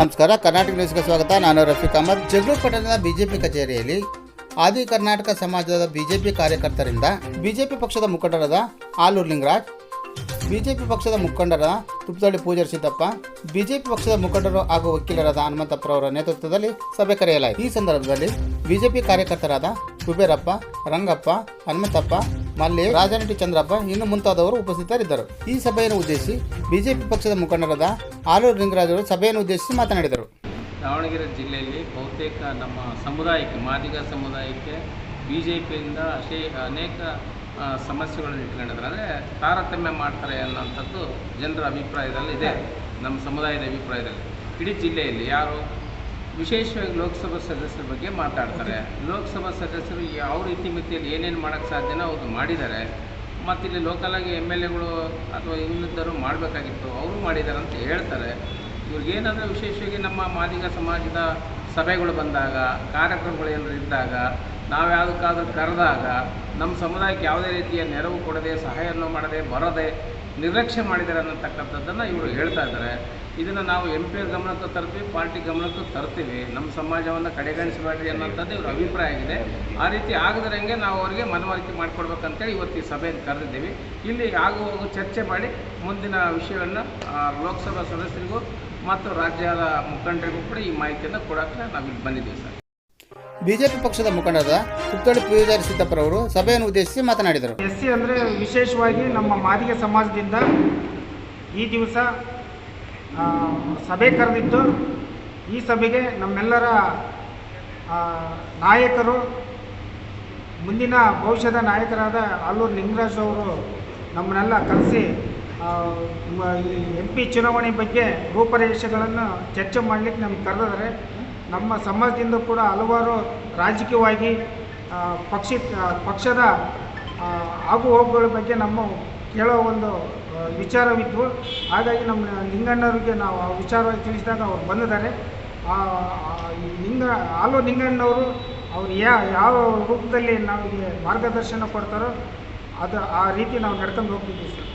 ನಮಸ್ಕಾರ, ಕರ್ನಾಟಕ ನ್ಯೂಸ್ಗೆ ಸ್ವಾಗತ. ನಾನು ರಫೀಕ್ ಅಹಮದ್. ಜಗಳೂರು ಪಟ್ಟಣದ ಬಿಜೆಪಿ ಕಚೇರಿಯಲ್ಲಿ ಆದಿ ಕರ್ನಾಟಕ ಸಮಾಜದ ಬಿಜೆಪಿ ಕಾರ್ಯಕರ್ತರಿಂದ ಬಿಜೆಪಿ ಪಕ್ಷದ ಮುಖಂಡರಾದ ಆಲೂರು ಲಿಂಗರಾಜ್, ಬಿಜೆಪಿ ಪಕ್ಷದ ಮುಖಂಡರ ತುಪ್ಪದಳ್ಳಿ ಪೂಜಾರ್ ಸಿದ್ದಪ್ಪ ಬಿಜೆಪಿ ಪಕ್ಷದ ಮುಖಂಡರು ಹಾಗೂ ವಕೀಲರಾದ ಹನುಮಂತಪ್ಪರವರ ನೇತೃತ್ವದಲ್ಲಿ ಸಭೆ ಕರೆಯಲಾಯಿತು. ಈ ಸಂದರ್ಭದಲ್ಲಿ ಬಿಜೆಪಿ ಕಾರ್ಯಕರ್ತರಾದ ಕುಬೇರಪ್ಪ, ರಂಗಪ್ಪ, ಹನುಮಂತಪ್ಪ ಮಲ್ಲಿ ರಾಜನಟಿ ಚಂದ್ರಪ್ಪ, ಇನ್ನು ಮುಂತಾದವರು ಉಪಸ್ಥಿತರಿದ್ದರು. ಈ ಸಭೆಯನ್ನು ಉದ್ದೇಶಿಸಿ ಬಿಜೆಪಿ ಪಕ್ಷದ ಮುಖಂಡರಾದ ಆಲೂರು ಲಿಂಗರಾಜ್ ಅವರು ಸಭೆಯನ್ನು ಉದ್ದೇಶಿಸಿ ಮಾತನಾಡಿದರು. ದಾವಣಗೆರೆ ಜಿಲ್ಲೆಯಲ್ಲಿ ಬಹುತೇಕ ನಮ್ಮ ಸಮುದಾಯಕ್ಕೆ, ಮಾದಿಗ ಸಮುದಾಯಕ್ಕೆ ಬಿ ಜೆ ಪಿಯಿಂದ ಅಶೇ ಅನೇಕ ಸಮಸ್ಯೆಗಳನ್ನು ಇಟ್ಕೊಂಡಿದ್ದಾರೆ. ಅಂದರೆ ತಾರತಮ್ಯ ಮಾಡ್ತಾರೆ ಅನ್ನೋಂಥದ್ದು ಜನರ ಅಭಿಪ್ರಾಯದಲ್ಲಿ ಇದೆ ನಮ್ಮ ಸಮುದಾಯದ ಅಭಿಪ್ರಾಯದಲ್ಲಿ. ಇಡೀ ಜಿಲ್ಲೆಯಲ್ಲಿ ಯಾರು ವಿಶೇಷವಾಗಿ ಲೋಕಸಭಾ ಸದಸ್ಯರ ಬಗ್ಗೆ ಮಾತಾಡ್ತಾರೆ. ಲೋಕಸಭಾ ಸದಸ್ಯರು ಯಾವ ರೀತಿ ಮಿತಿಯಲ್ಲಿ ಏನೇನು ಮಾಡೋಕ್ಕೆ ಸಾಧ್ಯನೋ ಅವರು ಮಾಡಿದ್ದಾರೆ. ಮತ್ತು ಇಲ್ಲಿ ಲೋಕಲಾಗಿ ಎಂ ಎಲ್ ಎಗಳು ಅಥವಾ ಇನ್ನಿದ್ದರು ಮಾಡಬೇಕಾಗಿತ್ತು, ಅವರು ಮಾಡಿದ್ದಾರೆ ಅಂತ ಹೇಳ್ತಾರೆ. ಇವ್ರಿಗೇನಂದರೆ ವಿಶೇಷವಾಗಿ ನಮ್ಮ ಮಾದಿಗ ಸಮಾಜದ ಸಭೆಗಳು ಬಂದಾಗ, ಕಾರ್ಯಕ್ರಮಗಳು ಏನಾದ್ರು ಇದ್ದಾಗ, ನಾವು ಯಾವುದಕ್ಕಾದ್ರೂ ಕರೆದಾಗ ನಮ್ಮ ಸಮುದಾಯಕ್ಕೆ ಯಾವುದೇ ರೀತಿಯ ನೆರವು ಕೊಡದೆ ಸಹಾಯವನ್ನು ಮಾಡದೆ, ಬರದೆ ನಿರ್ಲಕ್ಷ್ಯ ಮಾಡಿದ್ದಾರೆ ಅನ್ನತಕ್ಕಂಥದ್ದನ್ನು ಇವರು ಹೇಳ್ತಾ ಇದ್ದಾರೆ. ಇದನ್ನು ನಾವು ಎಂ ಪಿ ಗಮನಕ್ಕೂ ತರ್ತೀವಿ, ಪಾರ್ಟಿ ಗಮನಕ್ಕೂ ತರ್ತೀವಿ. ನಮ್ಮ ಸಮಾಜವನ್ನು ಕಡೆಗಣಿಸಬೇಡ್ರಿ ಅನ್ನೋಂಥದ್ದು ಇವ್ರ ಅಭಿಪ್ರಾಯ ಆಗಿದೆ. ಆ ರೀತಿ ಆಗದರಂಗೆ ನಾವು ಅವರಿಗೆ ಮನವರಿಕೆ ಮಾಡಿಕೊಡ್ಬೇಕಂತೇಳಿ ಇವತ್ತು ಈ ಸಭೆಯನ್ನು ಕರೆದಿದ್ದೀವಿ. ಇಲ್ಲಿ ಆಗು ಚರ್ಚೆ ಮಾಡಿ ಮುಂದಿನ ವಿಷಯವನ್ನು ಲೋಕಸಭಾ ಸದಸ್ಯರಿಗೂ ಮತ್ತು ರಾಜ್ಯದ ಮುಖಂಡರಿಗೂ ಕೂಡ ಈ ಮಾಹಿತಿಯನ್ನು ಕೊಡೋಕ್ಕೆ ನಾವಿಲ್ಲಿ ಬಂದಿದ್ದೀವಿ ಸರ್. ಬಿಜೆಪಿ ಪಕ್ಷದ ಮುಖಂಡರಾದ ತುಪ್ಪದಳ್ಳಿ ಪೂಜಾರಿ ಸಿದ್ದಪ್ಪರವರು ಸಭೆಯನ್ನು ಉದ್ದೇಶಿಸಿ ಮಾತನಾಡಿದರು. ಎಸ್ ಸಿ ಅಂದರೆ ವಿಶೇಷವಾಗಿ ನಮ್ಮ ಮಾದಿಗ ಸಮಾಜದಿಂದ ಈ ದಿವಸ ಸಭೆ ಕರೆದಿದ್ದು, ಈ ಸಭೆಗೆ ನಮ್ಮೆಲ್ಲರ ನಾಯಕರು, ಮುಂದಿನ ಭವಿಷ್ಯದ ನಾಯಕರಾದ ಆಲೂರು ಲಿಂಗರಾಜ್ ಅವರು ನಮ್ಮನ್ನೆಲ್ಲ ಕರೆಸಿ ಎಂ ಪಿ ಚುನಾವಣೆ ಬಗ್ಗೆ ರೂಪರೇಷೆಗಳನ್ನು ಚರ್ಚೆ ಮಾಡಲಿಕ್ಕೆ ನಮ್ಗೆ ಕರೆದಿದ್ದಾರೆ. ನಮ್ಮ ಸಮಾಜದಿಂದ ಕೂಡ ಹಲವಾರು ರಾಜಕೀಯವಾಗಿ ಪಕ್ಷ ಪಕ್ಷದ ಆಗು ಹೋಗುಗಳ ಬಗ್ಗೆ ನಮ್ಮ ಕೇಳೋ ಒಂದು ವಿಚಾರವಿತ್ತು. ಹಾಗಾಗಿ ನಮ್ಮ ಲಿಂಗಣ್ಣವರಿಗೆ ನಾವು ಆ ವಿಚಾರವಾಗಿ ತಿಳಿಸಿದಾಗ ಅವ್ರು ಬಂದಿದ್ದಾರೆ. ಲಿಂಗ ಆಲೋ ಲಿಂಗಣ್ಣವರು ಅವ್ರು ಯಾ, ಯಾವ ರೂಪದಲ್ಲಿ ನಮಗೆ ಮಾರ್ಗದರ್ಶನ ಕೊಡ್ತಾರೋ ಅದು, ಆ ರೀತಿ ನಾವು ನಡ್ಕೊಂಡು ಹೋಗ್ತಿದ್ದೀವಿ ಸರ್.